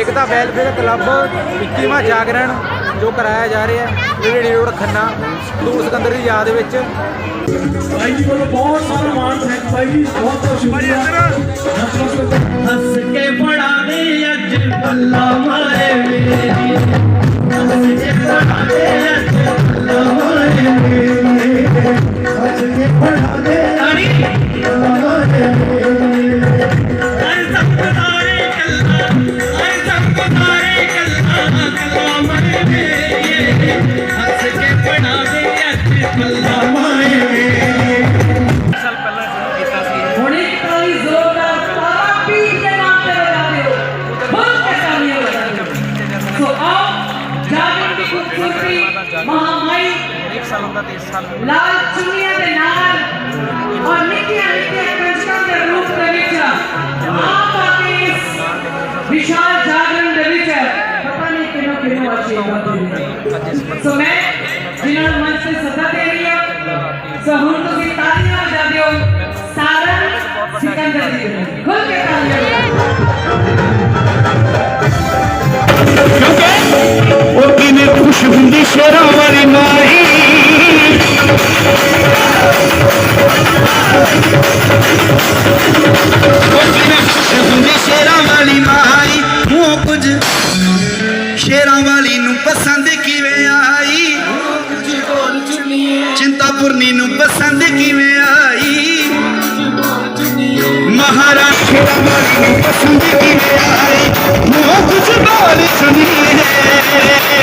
ਏਕਤਾ welfare club 21ਵਾਂ ਜਾਗਰਣ ਜੋ ਕਰਾਇਆ ਜਾ ਰਿਹਾ ਹੈ ਰੇਡੀ ਰੋਡ ਖੰਨਾ ਦੂਰ ਸਿਕੰਦਰ ਦੀ ਯਾਦ ਵਿੱਚ। ਭਾਈ ਜੀ ਵੱਲੋਂ ਬਹੁਤ ਸਾਰਾ ਮਾਣ ਥੈਂਕ ਭਾਈ ਜੀ ਬਹੁਤ ਬਹੁਤ ਸ਼ੁਕਰੀਆ। ਹੱਸ ਕੇ ਬੜਾ ਦੇ ਅੱਜ ਅੱਲਾ ਮਾਰੇ ਮੇਰੀ ਹੱਸ ਕੇ ਬੜਾ ਦੇ ਅੱਜ ਅੱਲਾ ਮਾਰੇ ਮੇਰੀ ਹੱਸ ਕੇ ਬੜਾ ਦੇ ਅੜੀ ਅੱਲਾ ਮਾਰੇ ਮੇਰੀ ਐ ਸਭ ਤਾਰੇ ਕੱਲਾ। ਇੱਕ ਸਾਲ ਹੁੰਦਾ ਤੇ ਇਸ ਸਾਲ ਲਾਲ ਚੁੰਨੀਆਂ ਦੇ ਨਾਲ ਔਰ ਨਿੱਕੀਆਂ ਨਿੱਕੀਆਂ ਕੰਜਕਾਂ ਦੇ ਰੂਪ ਦੇ ਵਿੱਚ ਆਪ ਆ ਕੇ ਇਸ ਵਿਸ਼ਾਲ ਜਾਗਰਣ ਦੇ ਵਿੱਚ ਪਤਾ ਨਹੀਂ ਕਿਹਨੂੰ ਕਿਹਨੂੰ ਆਸ਼ੀਰਵਾਦ ਦੇਣਗੇ ਸੋ ਮੈਂ ਜਿਨ੍ਹਾਂ ਨੂੰ ਮੰਚ ਤੇ ਸੱਦਾ ਦੇ ਰਹੀ ਹਾਂ ਸੋ ਹੁਣ ਤੁਸੀਂ ਤਾਲੀਆਂ ਵਜਾ ਦਿਓ ਸਾਰਾ ਸਿਕੰਦਰ ਜੀ ਦੇ ਲਈ। ਖੁੱਲ ਕੇ ਤਾਲੀਆਂ ਪਸੰਦ ਕਿਵੇਂ ਆਈ? ਚਿੰਤਾਪੁਰਨੀ ਨੂੰ ਪਸੰਦ ਕਿਵੇਂ ਆਈ? ਮਹਾਰਾਜ ਵਾਲੀ ਨੂੰ ਪਸੰਦ ਕਿਵੇਂ ਆਈ? ਉਹ ਕੁਝ ਬੋਲ ਸੁਣੀਏ ਜੈ